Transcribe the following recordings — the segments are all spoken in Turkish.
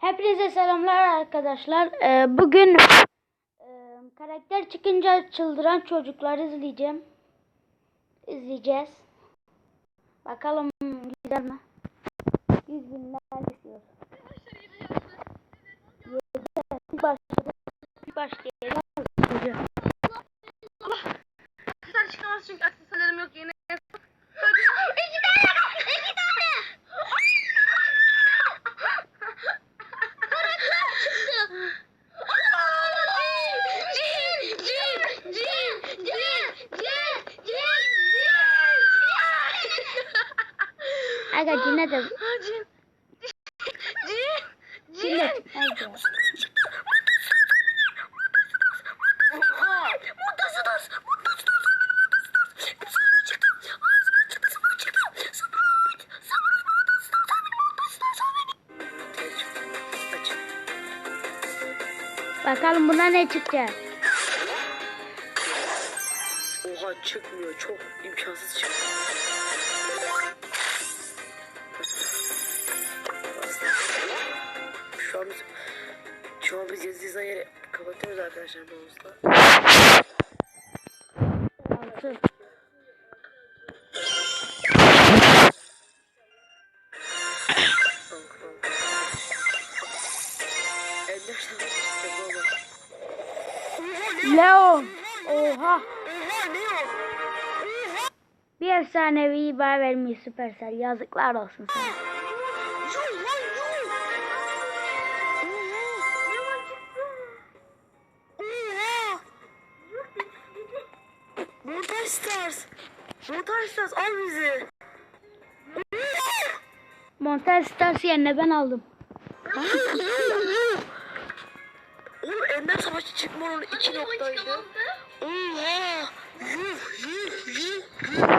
Hepinize selamlar arkadaşlar. Ee, bugün e, karakter çıkınca çıldıran çocuklar izleyeceğim. İzleyeceğiz. Bakalım güzel mi? 100 bin like istiyor. Yedi. Başlayalım. Aksesuar çıkamaz çünkü aksesuarlarım yok yeni. İki tane iki tane. Karakter çıktı. Cin, cin, cin, cin, cin, cin, Aga yine de Cin. Cin. yine çıkmaz ya. Bakalım buna ne çıkacak. Oha çıkmıyor çok imkansız çıkmıyor. Şu an biz, şu an biz yazdığımız yeri kapatıyoruz arkadaşlar babamızla. Altın. Leo. Oha. Bir efsanevi ihbar vermiş Süpersel. Yazıklar olsun sana. Stars. Mortal Stars al bizi. Monster Stars yerine ben aldım. Oğlum Ender Savaşı çıkmanın iki noktaydı. Oha. Yuh yuh yuh yuh.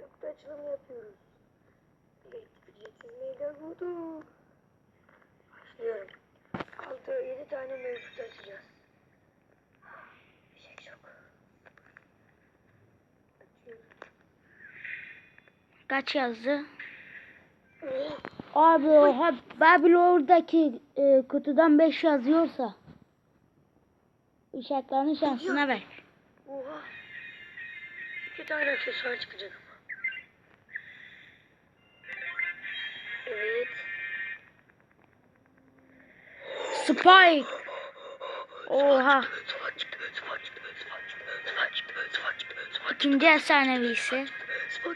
Nokta açılımı yapıyoruz. Ücretsiz meydan bulduk. Başlıyorum. 6-7 tane mevcut açacağız. Bir şey yok. Açıyorum. Kaç yazdı? Abi oha Babylon'daki e, kutudan 5 yazıyorsa uşakların şansına ver. Oha. İki tane aksesuar çıkacak ama. Evet. Spike. Oha. Sıfat çıktı, sıfat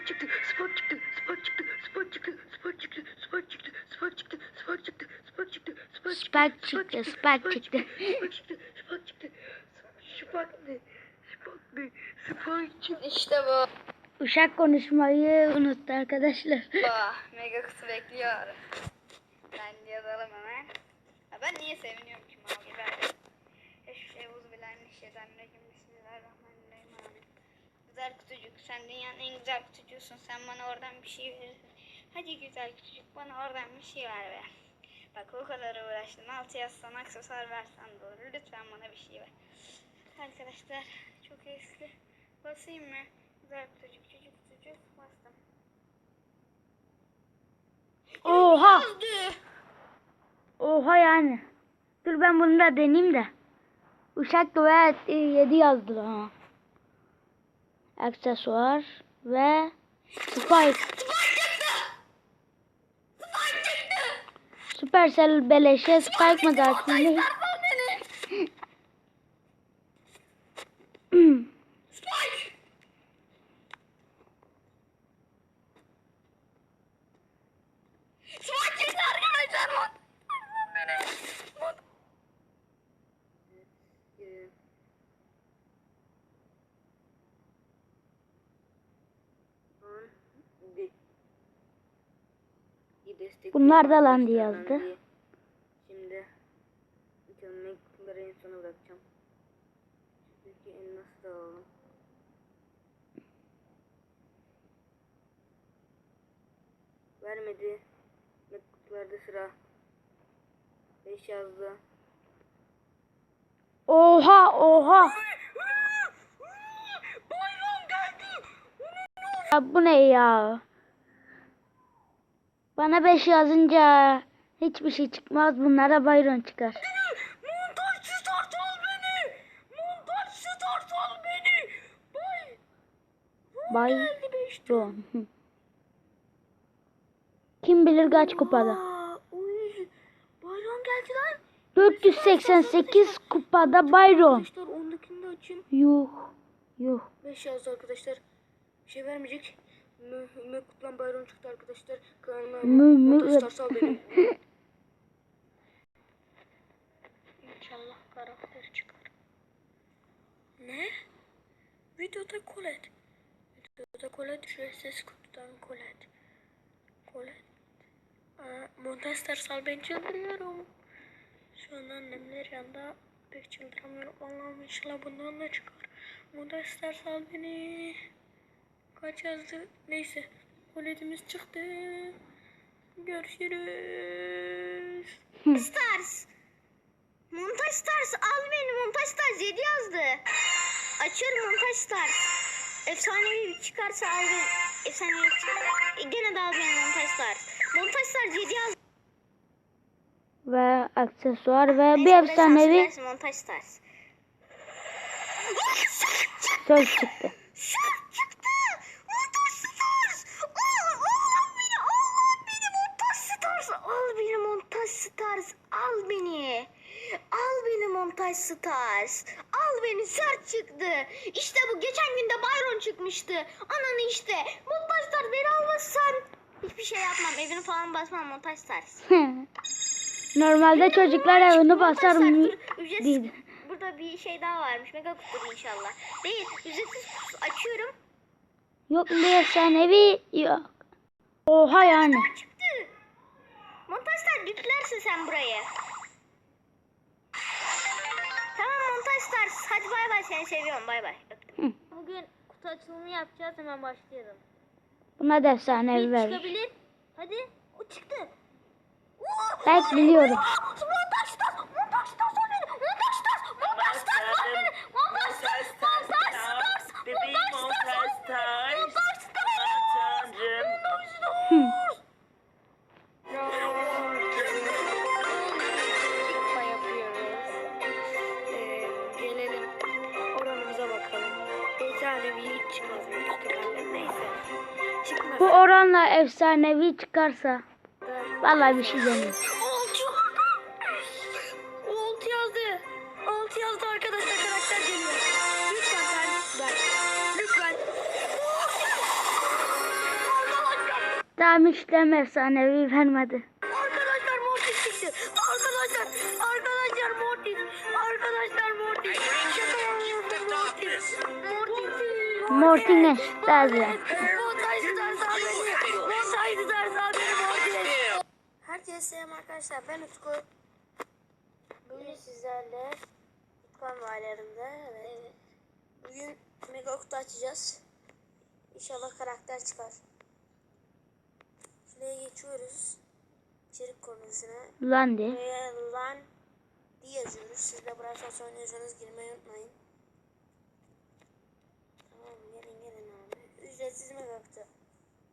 çıktı, sıfat çıktı, sıfat çıktı, sıfat çıktı, sıfat çıktı. Sıfat çıktı, sıfat çıktı, sıfat çıktı, sıfat çıktı, sıfat çıktı, sıfat çıktı, sıfat çıktı, sıfat çıktı, sıfat çıktı, Spike çıktı, Spike çıktı. Sıfat çıktı, sıfat çıktı. İşte bu. Uşak konuşmayı unuttu arkadaşlar. Bu. Mega kutu bekliyor. Ben yazalım hemen. Ha, ben niye seviniyorum ki mal gibi abi. Eşhevuzbillahineşşeytanirracim. Bismillahirrahmanirrahim. Güzel kutucuk. Sen dünyanın en güzel kutucuğusun. Sen bana oradan bir şey verirsin. Hadi güzel kutucuk bana oradan bir şey ver be. Bak o kadar uğraştın. Altı yazsan aksesuar versen olur. Lütfen bana bir şey ver. Arkadaşlar çok eski. Basayım mı? Güzel kutucuk çocuk kutucuk bastım. Oha. Oha yani. Dur ben bunu da deneyeyim de. Uşak da ve 7 yazdı ha. Aksesuar ve Spike. Supercell beleşe Spike mı dersin? Sıvak çıktı arkadaşlar. Mod. Beni. Mod. Bunlar da lan diye yazdı. Şimdi mükemmel kutuları en sona bırakacağım. Çünkü en nasıl alalım. Vermedi. Ve kutularda sıra. 5 yazdı. Oha oha. Ya bu ne ya? Bana 5 yazınca hiçbir şey çıkmaz. Bunlara Byron çıkar. Montaj start al beni. Montaj start al beni. Bay. Byron. Hı. Kim bilir kaç kupada? Uy. Bayram geldi lan. 488 kupada Byron. Arkadaşlar ondakini de açayım. Yuh. Yuh. 5 yazdı arkadaşlar. Bir şey vermeyecek. Mü, mü kutlan bayram çıktı arkadaşlar. Kanalıma Mü- mü-. İnşallah karakter çıkar. Ne? Videoda Colette. Videoda Colette ücretsiz kutudan Colette. Colette. Aa, montaj start al ben çıldırıyorum. Şu an annemler yanında pek çıldıramıyorum. Allah'ım inşallah bundan da çıkar. Montaj start al beni. Kaç yazdı? Neyse. Koletimiz çıktı. Görüşürüz. Stars. Montaj Stars al beni Montaj Stars 7 yazdı. Açıyorum Montaj Stars. Efsanevi bir çıkarsa al beni. Efsanevi çıkar. E, gene de al beni Montaj Stars. Montaj Stars 7 yazdı. Ve aksesuar ve bir Neyse, buraya efsanevi Montaj Stars. söz çıktı. Şark Stars. Al beni. Al beni Montaj Stars. Al beni sert çıktı. İşte bu geçen günde Byron çıkmıştı. Ananı işte. Montaj Stars beni almazsan. Hiçbir şey yapmam. Evini falan basmam Montaj Stars. Normalde çocuklar evini basar mı? Ücretsiz-. Burada bir şey daha varmış. Mega kutu inşallah. Değil. Ücretsiz açıyorum. Yok bir efsanevi yok. Oha yani. çıktı. Montajlar yüklersin sen burayı. Tamam Montajlar. Hadi bay bay seni seviyorum bay bay. Hı. Bugün kutu açılımı yapacağız hemen başlayalım. Buna da efsanevi Bir ver. çıkabilir. Hadi. O çıktı. Ben biliyorum. Bu oranla efsanevi çıkarsa. Vallahi bir şey demiyorum. Oltu yazdı. Oltu yazdı arkadaşlar karakter geliyor. Lütfen ben. Lütfen. Arkadaşlar. Tamam işlem efsanevi vermedi. Haberi Mortis. Herkese selam arkadaşlar. Ben Utku. Bugün sizlerle Utkan varlarında. Evet. Bugün mega kutu açacağız. İnşallah karakter çıkar. Şuraya geçiyoruz. İçerik konusuna. Lan de. Lan diye yazıyoruz. Siz de Brawl Stars oynuyorsanız girmeyi unutmayın. Tamam gelin gelin abi. Ücretsiz mi baktı?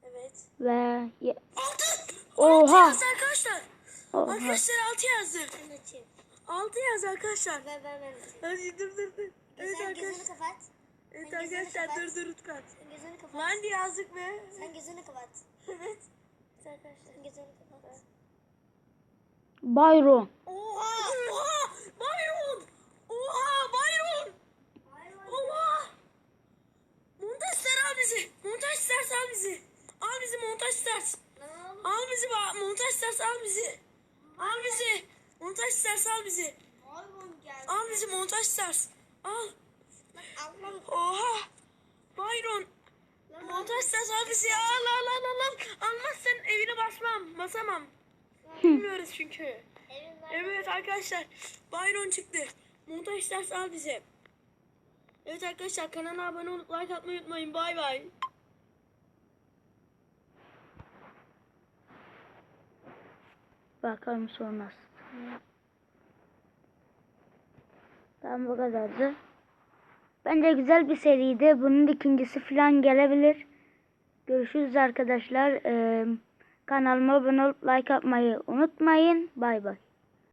Evet. Ve ye- Altı! Oha! yazdı arkadaşlar. Oha. Arkadaşlar 6 yazdı. 6 yazdı arkadaşlar. Ver ver ver. Hadi dur dur dur. Evet Sen gözünü arkadaşlar. kapat. Evet Sen gözünü arkadaşlar kapat. dur dur Utkan. Sen gözünü kapat. Lan diye yazdık be. Sen gözünü kapat. Evet. Evet arkadaşlar. Sen gözünü kapat. Byron. Oha! Oha! Byron! Oha! Byron! Oha! Montaj ser al bizi. Montaj ser al bizi. Al bizi montaj ser. Al bizi ba montaj ser al bizi. Al bizi. Montaj ser al bizi. Al bizi montaj ser. Al. Oha! Byron. Montaj ser al bizi. Al al al al al. Almazsan evine basmam. Basamam. Bilmiyoruz çünkü. Evet arkadaşlar. Byron çıktı. Montaj ders al bize. Evet arkadaşlar kanala abone olup like atmayı unutmayın. Bay bay. Bakalım sonra nasıl. Tamam bu kadardı. Bence güzel bir seriydi. Bunun ikincisi falan gelebilir. Görüşürüz arkadaşlar. Ee, kan- Kanalıma abone olup like atmayı unutmayın. Bay bay.